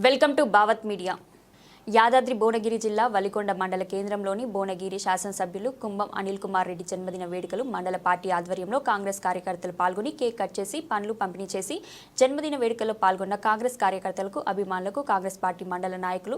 Welcome to Bhavat media Yadadri Bhuvanagiri జిల్లా వలికొండ మండల కేంద్రంలోని భువనగిరి శాసనసభ్యులు కుంభం అనిల్ కుమార్ రెడ్డి జన్మదిన వేడుకలు మండల పార్టీ ఆధ్వర్యంలో కాంగ్రెస్ కార్యకర్తలు పాల్గొని కేక్ కట్ చేసి పండ్లు పంపిణీ చేసి జన్మదిన వేడుకల్లో పాల్గొన్న కాంగ్రెస్ కార్యకర్తలకు అభిమానులకు కాంగ్రెస్ పార్టీ మండల నాయకులు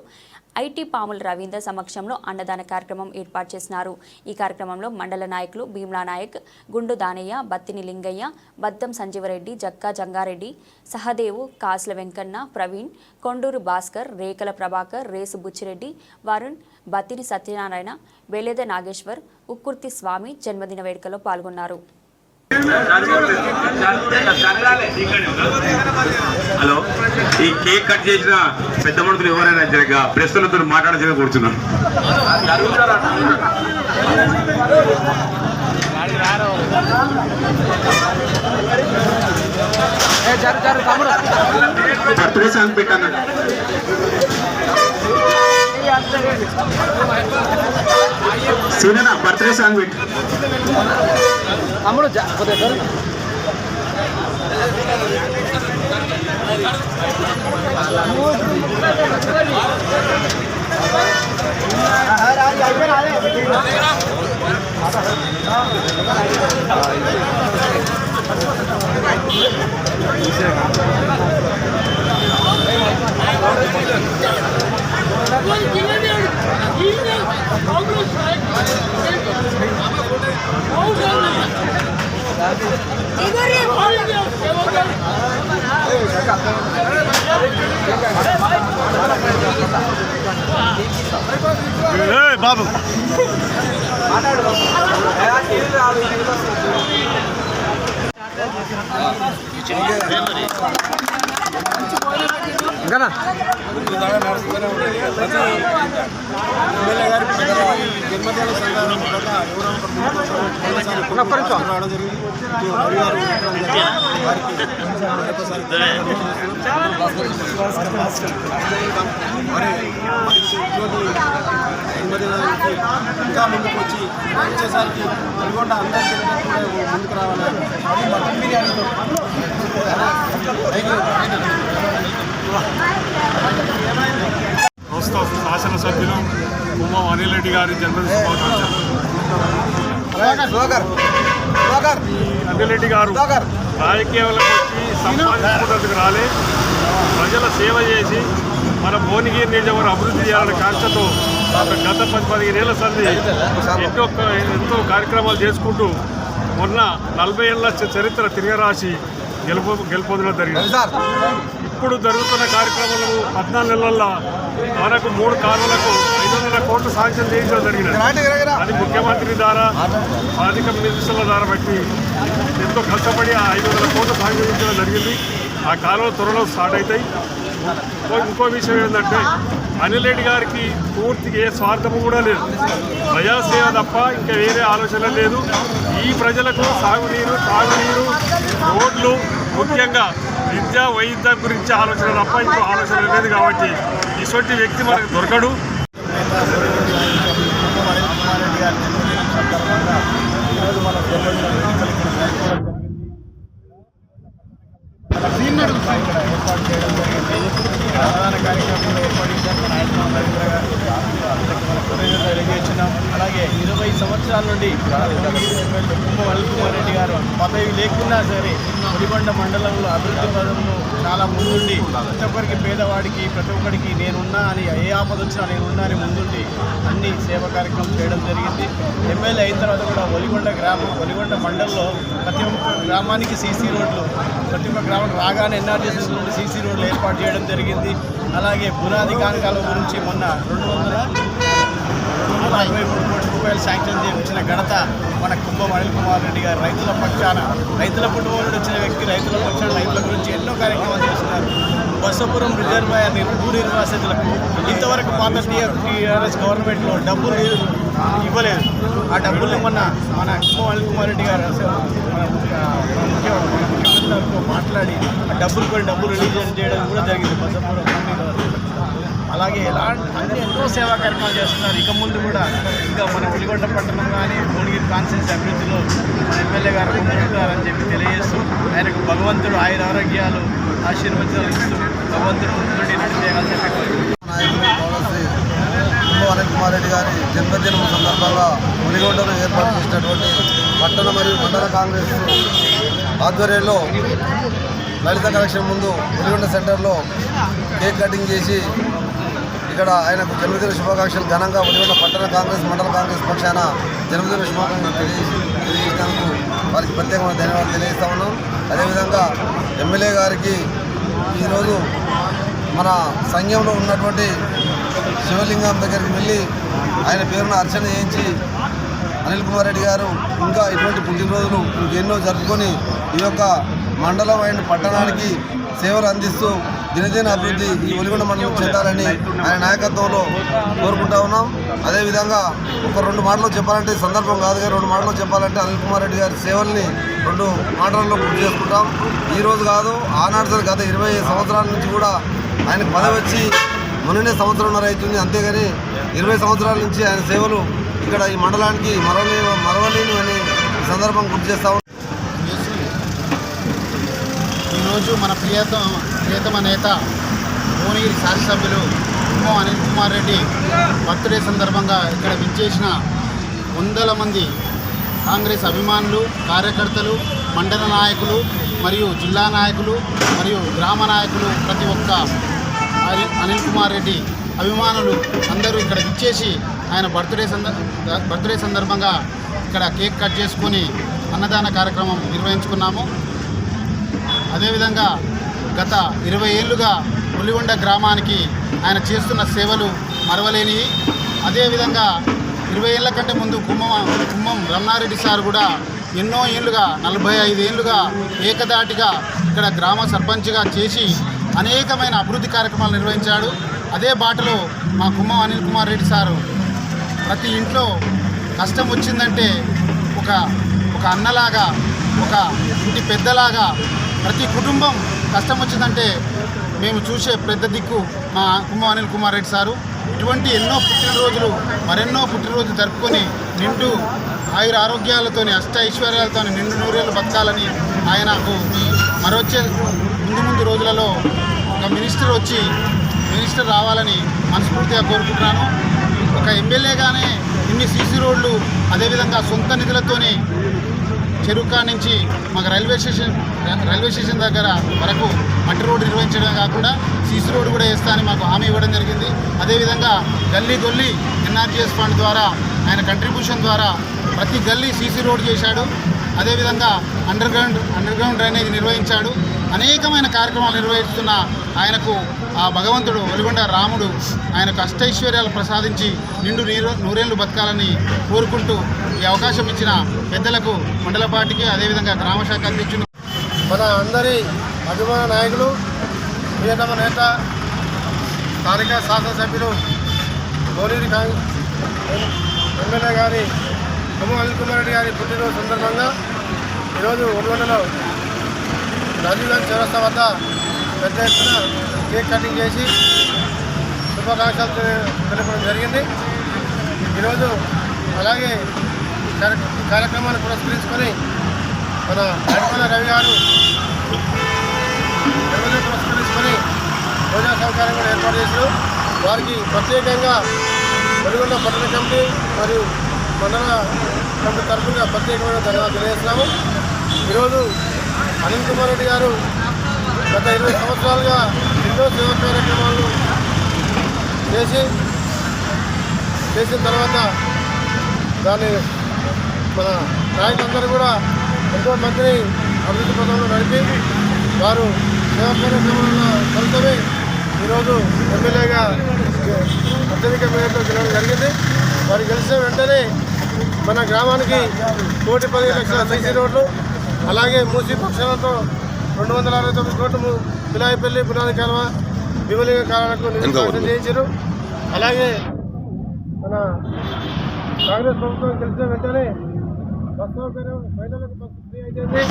ఐటీ పాముల రవీందర్ సమక్షంలో అన్నదాన కార్యక్రమం ఏర్పాటు చేసినారు. ఈ కార్యక్రమంలో మండల నాయకులు భీమ్లా నాయక్ గుండు దానయ్య బత్తిని లింగయ్య బద్దం సంజీవరెడ్డి జక్కా జంగారెడ్డి సహదేవు కాసుల వెంకన్న ప్రవీణ్ కొండూరు భాస్కర్ రేకల ప్రభాకర్ రేసు బుచ్చిరెడ్డి వరుణ్ బత్తిని సత్యనారాయణ బేలేద నాగేశ్వర్ ఉక్కుర్తి స్వామి జన్మదిన వేడుకలో పాల్గొన్నారు. హలో ఈ కేక్ కట్ చేసిన పెద్ద మనుషులు ఎవరైనా జరగ ప్రశ్నలతో మాట్లాడాల్సిందిగా కూర్చున్నాను. బర్త్డే సాంగ్ పెట్టాను సీనా బర్త్డే సాంగ్ పెట్టు. అమ్ముడు అయిపోయి ఇంకానా ఒక్క నిమిషం. ఇంకా ముందుకు వచ్చి వచ్చేసరికి నల్గొండ అందరికీ ముందుకు రావాలని అది మటన్ బిర్యానీతో ప్రస్తుత శాసనసభ్యులు కుమ్మం అనిల్ రెడ్డి గారి సుధాకర్ అనిల్ రెడ్డి గారు రాజకీయాలకు వచ్చి సంపాదించుకున్నందుకు రాలే. ప్రజల సేవ చేసి మన భువనగిరి నియోజకవర్గం అభివృద్ధి చేయాలనే కాంక్షతో గత పది పదిహేనేళ్ళ సంది ఎన్నో ఎంతో కార్యక్రమాలు చేసుకుంటూ మొన్న నలభై ఏళ్ళ చరిత్ర తిరగరాసి గెలుపు గెలుపొందడం జరిగింది. ఇప్పుడు జరుగుతున్న కార్యక్రమాలు పద్నాలుగు నెలల్లో మనకు మూడు కాలువలకు ఐదు వందల కోట్లు శాంక్షన్ చేయించడం జరిగినది. విరగరా అది ముఖ్యమంత్రి ద్వారా ఆర్థిక మినిస్టర్ల ద్వారా బట్టి ఎంతో కష్టపడి ఆ ఐదు వందల కోట్లు సాధించడం జరిగింది. ఆ కాలువలు త్వరలో స్టార్ట్ అవుతాయి. ఇంకో విషయం ఏంటంటే అనిల్ రెడ్డి గారికి పూర్తిగా ఏ స్వార్థము కూడా లేదు. ప్రజాసేవ తప్ప ఇంకా వేరే ఆలోచన లేదు. ఈ ప్రజలకు సాగునీరు తాగునీరు రోడ్లు ముఖ్యంగా విద్య వైద్యం గురించి ఆలోచన తప్ప ఇంకో ఆలోచన లేదు కాబట్టి ఇటువంటి వ్యక్తి మనకు దొరకడు. సందర్భంగా ఈరోజు మన జన్మదిన వేడుకలు ఇక్కడ జరుపుకోవడం జరిగింది. ఇక్కడ ఏర్పాటు చేయడం జరిగింది ఈ అన్నదాన కార్యక్రమంలో ఏర్పాటు చేశారు మన ఆయన నరేంద్ర గారు అందరికీ మన కృతజ్ఞతలు తెలియజేస్తున్నాం అలాగే ఇరవై సంవత్సరాల నుండి కుమార్ రెడ్డి గారు పదవి లేకున్నా సరే పులికొండ మండలంలో అభివృద్ధి పదంలో చాలా ముందుండి ప్రతి ఒక్కరికి పేదవాడికి ప్రతి ఒక్కరికి నేనున్నా అని ఏ ఆపద వచ్చినా నేనున్నా అని ముందుండి అన్ని సేవా కార్యక్రమం చేయడం జరిగింది. ఎమ్మెల్యే అయిన తర్వాత కూడా ఒలిగొండ గ్రామం ఒలిగొండ మండలంలో ప్రతి ఒక్క గ్రామానికి సీసీ రోడ్లు ప్రతి ఒక్క గ్రామం రాగానే ఎన్ఆర్జీఎస్ నుండి సీసీ రోడ్లు ఏర్పాటు చేయడం జరిగింది. అలాగే పునాది కానకాల గురించి మొన్న రెండు వందల రెండు వందల అరవై మూడు రూపాయలు శాంక్షన్ చేయించిన ఘనత మన కుంభం అనిల్ కుమార్ రెడ్డి గారు. రైతుల పక్షాన రైతుల కుటుంబం నుండి వచ్చిన వ్యక్తి రైతుల పక్షాన రైతుల గురించి ఎన్నో కార్యక్రమాలు చేస్తున్నారు. బసపురం రిజర్వాయర్ భూ నిర్వాసితులకు ఇంతవరకు పాత టీఆర్ఎస్ గవర్నమెంట్లో డబ్బులు ఇవ్వలేదు. ఆ డబ్బుల్ని మొన్న మన కుంభం అనిల్ కుమార్ రెడ్డి గారు అసలు ముఖ్యమంత్రితో మాట్లాడి ఆ డబ్బులు కొన్ని డబ్బులు రిలీజ్ చేయడం కూడా జరిగింది బసపురం. అలాగే ఎలాంటి అన్ని ఎంతో సేవా కార్యక్రమాలు చేస్తున్నారు. ఇక ముందు కూడా ఇంకా మన వెలిగొండ పట్టణం కానీ భువనగిరి కాన్సెన్స్ అభివృద్ధిలో మన ఎమ్మెల్యే గారు అని చెప్పి తెలియజేస్తూ ఆయనకు భగవంతుడు ఆయుర ఆరోగ్యాలు ఆశీర్వచనాలు ఇస్తూ భగవంతుడు ముందుండి నడిచేయాలని చెప్పి అనిల్ కుమార్ రెడ్డి గారి జన్మదినం సందర్భంగా మునిగొండలో ఏర్పాటు చేసినటువంటి పట్టణ మరియు మండల కాంగ్రెస్ ఆధ్వర్యంలో లలిత కలెక్షన్ ముందు మునిగొండ సెంటర్లో కేక్ కటింగ్ చేసి ఇక్కడ ఆయనకు జన్మదిన శుభాకాంక్షలు ఘనంగా ఉలిగొండ పట్టణ కాంగ్రెస్ మండల కాంగ్రెస్ పక్షాన జన్మదిన శుభాకాంక్షలు తెలియజేసినందుకు వారికి ప్రత్యేకమైన ధన్యవాదాలు తెలియజేస్తా ఉన్నాం. అదేవిధంగా ఎమ్మెల్యే గారికి ఈరోజు మన సంఘంలో ఉన్నటువంటి శివలింగం దగ్గరికి వెళ్ళి ఆయన పేరున అర్చన చేయించి అనిల్ కుమార్ రెడ్డి గారు ఇంకా ఇటువంటి పుట్టినరోజులు ఇంకెన్నో జరుపుకొని ఈ యొక్క మండలం అండ్ పట్టణానికి సేవలు అందిస్తూ దినదిన అభివృద్ధి ఈ ఒలిగొండ మండలం చెందాలని ఆయన నాయకత్వంలో కోరుకుంటా ఉన్నాం. అదేవిధంగా ఒక రెండు మాటలు చెప్పాలంటే సందర్భం కాదు కానీ రెండు మాటలు చెప్పాలంటే అనిల్ కుమార్ రెడ్డి గారి సేవల్ని రెండు మాటల్లో గుర్తు చేసుకుంటాం. ఈ రోజు కాదు ఆనాడు గత ఇరవై సంవత్సరాల నుంచి కూడా ఆయనకు పదవి వచ్చి మొన్ననే సంవత్సరంన్నర అవుతుంది. అంతేగాని ఇరవై సంవత్సరాల నుంచి ఆయన సేవలు ఇక్కడ ఈ మండలానికి మరవలే మరవలేని అనే సందర్భం గుర్తు చేస్తా ఉన్నాం. ఈరోజు మన ప్రియతమ ప్రియతమ నేత భువనగిరి శాసనసభ్యులు కుమ్మం అనిల్ కుమార్ రెడ్డి బర్త్డే సందర్భంగా ఇక్కడ విచ్చేసిన వందల మంది కాంగ్రెస్ అభిమానులు కార్యకర్తలు మండల నాయకులు మరియు జిల్లా నాయకులు మరియు గ్రామ నాయకులు ప్రతి ఒక్క అనిల్ అనిల్ కుమార్ రెడ్డి అభిమానులు అందరూ ఇక్కడ విచ్చేసి ఆయన బర్త్డే సందర్ బర్త్డే సందర్భంగా ఇక్కడ కేక్ కట్ చేసుకొని అన్నదాన కార్యక్రమం నిర్వహించుకున్నాము. అదేవిధంగా గత ఇరవై ఏళ్ళుగా పులిగొండ గ్రామానికి ఆయన చేస్తున్న సేవలు మరవలేనివి. అదేవిధంగా ఇరవై ఏళ్ళ కంటే ముందు కుమ్మం కుమ్మం రమణారెడ్డి సార్ కూడా ఎన్నో ఏళ్ళుగా నలభై ఐదు ఏళ్ళుగా ఏకదాటిగా ఇక్కడ గ్రామ సర్పంచ్గా చేసి అనేకమైన అభివృద్ధి కార్యక్రమాలు నిర్వహించాడు. అదే బాటలో మా కుమ్మం అనిల్ కుమార్ రెడ్డి సారు ప్రతి ఇంట్లో కష్టం వచ్చిందంటే ఒక ఒక అన్నలాగా ఒక ఇంటి పెద్దలాగా ప్రతి కుటుంబం కష్టం వచ్చిందంటే మేము చూసే పెద్ద దిక్కు మా కుమ్మ అనిల్ కుమార్ రెడ్డి సారు. ఇటువంటి ఎన్నో పుట్టినరోజులు మరెన్నో పుట్టినరోజులు జరుపుకొని నిండు ఆయుర ఆరోగ్యాలతోని అష్ట ఐశ్వర్యాలతో నిండు నూరేళ్ళు బతకాలని ఆయనకు మరొచ్చే ముందు ముందు రోజులలో ఒక మినిస్టర్ వచ్చి మినిస్టర్ రావాలని మనస్ఫూర్తిగా కోరుకుంటున్నాను. ఒక ఎమ్మెల్యేగానే ఇన్ని సీసీ రోడ్లు అదేవిధంగా సొంత నిధులతోనే చెరుకా నుంచి మాకు రైల్వే స్టేషన్ రైల్వే స్టేషన్ దగ్గర వరకు మట్టి రోడ్డు నిర్వహించడం కాకుండా సీసీ రోడ్డు కూడా వేస్తానని మాకు హామీ ఇవ్వడం జరిగింది. అదేవిధంగా గల్లీ గొల్లీ ఎన్ఆర్జీఎస్ ఫండ్ ద్వారా ఆయన కంట్రిబ్యూషన్ ద్వారా ప్రతి గల్లీ సీసీ రోడ్డు చేశాడు. అదేవిధంగా underground underground drainage నిర్వహించాడు. అనేకమైన కార్యక్రమాలు నిర్వహిస్తున్న ఆయనకు ఆ భగవంతుడు వెలుగొండ రాముడు ఆయనకు అష్టైశ్వర్యాలు ప్రసాదించి నిండు నీరు నూరేళ్ళు బతకాలని కోరుకుంటూ ఈ అవకాశం ఇచ్చిన పెద్దలకు మండలపాటికి అదేవిధంగా గ్రామ శాఖ అధ్యక్షులు మన అందరి అభిమాన నాయకులు ప్రియతమ నేత స్థానిక శాసనసభ్యులు గౌరీరి కాంగ్రెస్ ఎమ్మెల్యే గారి కొమ్మ అనిల్ కుమార్ రెడ్డి గారి పుట్టినరోజు సందర్భంగా ఈరోజు ఒడిగొండలో రాజీవ్ గాంధీ చౌరస్తా వద్ద పెద్ద ఎత్తున కేక్ కటింగ్ చేసి శుభాకాంక్షలు తెలపడం జరిగింది. ఈరోజు అలాగే కార్య- కార్యక్రమాన్ని పురస్కరించుకొని మన నడిపల రవి గారు పురస్కరించుకొని భోజన సౌకర్యం కూడా ఏర్పాటు చేశారు. వారికి ప్రత్యేకంగా వెలుగుల పట్టణ కమిటీ మరియు మండల కమిటీ తరఫున ప్రత్యేకమైన ధన్యవాదాలు తెలియజేస్తున్నాము. ఈరోజు అనిల్ కుమార్ రెడ్డి గారు గత ఇరవై సంవత్సరాలుగా ఎన్నో సేవా కార్యక్రమాలు చేసి చేసిన తర్వాత దాన్ని మన నాయకులందరూ కూడా ఎంతో మందిని అభివృద్ధి పథంలో నడిపి వారు సేవా కార్యక్రమాల ఫలితమే ఈరోజు ఎమ్మెల్యేగా అత్యధిక మేరతో గెలవడం జరిగింది. వారు గెలిచిన వెంటనే మన గ్రామానికి కోటి పదిహేను లక్షల సీసీ రోడ్లు అలాగే మూసీ పక్షాలతో రెండు వందల అరవై తొమ్మిది కోట్లు పిలాయిపల్లి పునాది కాలువ వివలింగ కాలాలకు నిధులు చేయించారు. అలాగే మన కాంగ్రెస్ ప్రభుత్వం గెలిచిన వెంటనే బస్ సౌకర్యం మహిళలకు బస్సు ఫ్రీ అయిపోయింది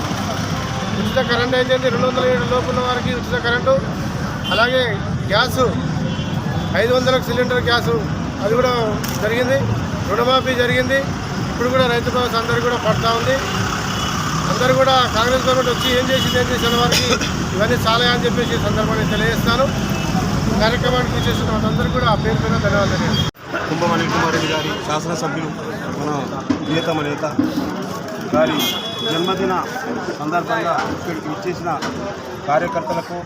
ఉచిత కరెంట్ అయిపోయింది రెండు వందల ఏడు లోపు ఉన్న వారికి ఉచిత కరెంటు. అలాగే గ్యాస్ ఐదు వందలకు సిలిండర్ గ్యాస్. అది కూడా జరిగింది. రుణమాఫీ జరిగింది. ఇప్పుడు కూడా రైతు భరోసా అందరికీ కూడా పడతా ఉంది. అందరూ కూడా కాంగ్రెస్ గవర్నమెంట్ వచ్చి ఏం చేసింది ఏం చేసిన వారికి ఇవన్నీ చాలా అని చెప్పేసి సందర్భాన్ని తెలియజేస్తాను కార్యక్రమానికి చేసిన వాళ్ళందరూ కూడా పేరు పేరు ధన్యవాదాలు కుంభం అనిల్ కుమార్ రెడ్డి గారి శాసనసభ్యులు మన ప్రియతమ నేత గారి జన్మదిన సందర్భంగా ఇక్కడికి ఇచ్చేసిన కార్యకర్తలకు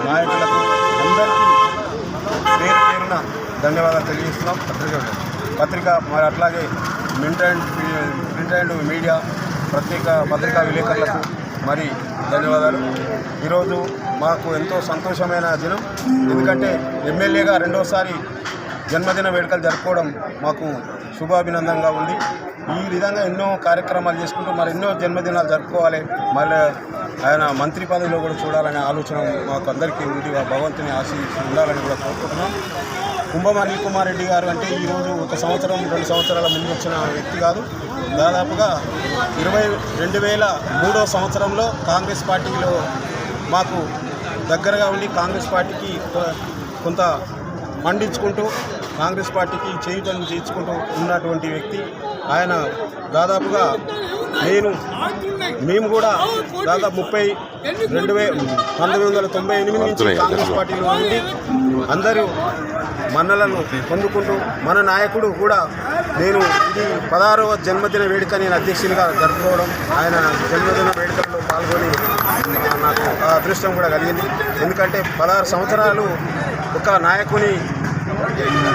నాయకులకు అందరికీ పేరు పేరున ధన్యవాదాలు తెలియజేస్తున్నాం. పత్రిక పత్రిక మరి అట్లాగే print and print and media ప్రత్యేక పత్రికా విలేకరులకు మరి ధన్యవాదాలు. ఈరోజు మాకు ఎంతో సంతోషమైన దినం. ఎందుకంటే ఎమ్మెల్యేగా రెండోసారి జన్మదిన వేడుకలు జరుపుకోవడం మాకు శుభాభినందనంగా ఉంది. ఈ విధంగా ఎన్నో కార్యక్రమాలు చేసుకుంటూ మరి ఎన్నో జన్మదినాలు జరుపుకోవాలి. మళ్ళీ ఆయన మంత్రి పదవిలో కూడా చూడాలనే ఆలోచన మాకు అందరికీ ఉంది. భగవంతుని ఆశీస్సు ఉండాలని కూడా కోరుకుంటున్నాం. కుంభం అనిల్ కుమార్ రెడ్డి గారు అంటే ఈరోజు ఒక సంవత్సరం రెండు సంవత్సరాల ముందు వచ్చిన వ్యక్తి కాదు. దాదాపుగా ఇరవై రెండు వేల మూడో సంవత్సరంలో కాంగ్రెస్ పార్టీలో మాకు దగ్గరగా ఉండి కాంగ్రెస్ పార్టీకి కొంత మండించుకుంటూ కాంగ్రెస్ పార్టీకి చేయుతను చేయించుకుంటూ ఉన్నటువంటి వ్యక్తి. ఆయన దాదాపుగా నేను మేము కూడా దాదాపు ముప్పై రెండు వే పంతొమ్మిది వందల తొంభై ఎనిమిది నుంచి కాంగ్రెస్ పార్టీలో ఉండి అందరూ మన్నలను పొందుకుంటూ మన నాయకుడు కూడా నేను ఇది పదహారవ జన్మదిన వేడుక నేను అధ్యక్షునిగా జరుపుకోవడం ఆయన జన్మదిన వేడుకల్లో పాల్గొని నాకు ఆ అదృష్టం కూడా కలిగింది. ఎందుకంటే పదహారు సంవత్సరాలు ఒక నాయకుని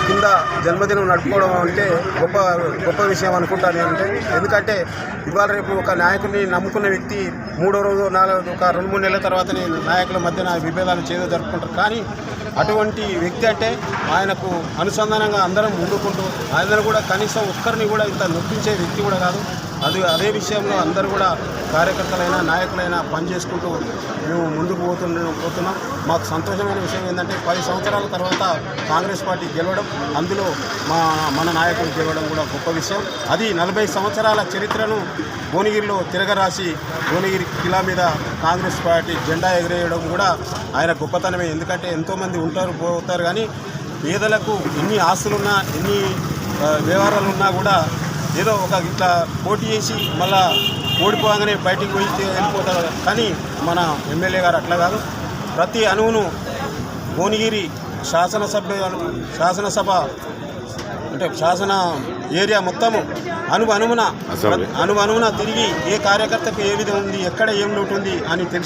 కింద జన్మదినం నడుపుకోవడం అంటే గొప్ప గొప్ప విషయం అనుకుంటాను అంటే ఎందుకంటే ఇవాళ రేపు ఒక నాయకుడిని నమ్ముకున్న వ్యక్తి మూడో రోజు నాలుగు ఒక రెండు మూడు నెలల తర్వాత నాయకుల మధ్యన విభేదాలు చేదో జరుపుకుంటారు. కానీ అటువంటి వ్యక్తి అంటే ఆయనకు అనుసంధానంగా అందరం ముందుకుంటూ ఆయన కూడా కనీసం ఒక్కరిని కూడా ఇంత నొప్పించే వ్యక్తి కూడా కాదు. అది అదే విషయంలో అందరూ కూడా కార్యకర్తలైనా నాయకులైనా పనిచేసుకుంటూ మేము ముందుకు పోతున్న పోతున్నాం. మాకు సంతోషమైన విషయం ఏంటంటే పది సంవత్సరాల తర్వాత కాంగ్రెస్ పార్టీ గెలవడం అందులో మా మన నాయకులు గెలవడం కూడా గొప్ప విషయం. అది నలభై సంవత్సరాల చరిత్రను భువనగిరిలో తిరగరాసి భువనగిరి కిలా మీద కాంగ్రెస్ పార్టీ జెండా ఎగరేయడం కూడా ఆయన గొప్పతనమే. ఎందుకంటే ఎంతోమంది ఉంటారు పోతారు కానీ పేదలకు ఎన్ని ఆస్తులున్నా ఎన్ని వ్యవహారాలున్నా వ్యవహారాలు ఉన్నా కూడా ఏదో ఒక ఇట్లా పోటీ చేసి మళ్ళా ఓడిపోగానే బయటికి పోయి వెళ్ళిపోతారు. కానీ మన ఎమ్మెల్యే గారు అట్లా కాదు. ప్రతి అణువును భువనగిరి శాసనసభ్య శాసనసభ అంటే శాసన ఏరియా మొత్తము అణువు అనుమున తిరిగి ఏ కార్యకర్తకు ఏ విధం ఉంది ఎక్కడ ఏం లోటు ఉంది అని తెలుసు.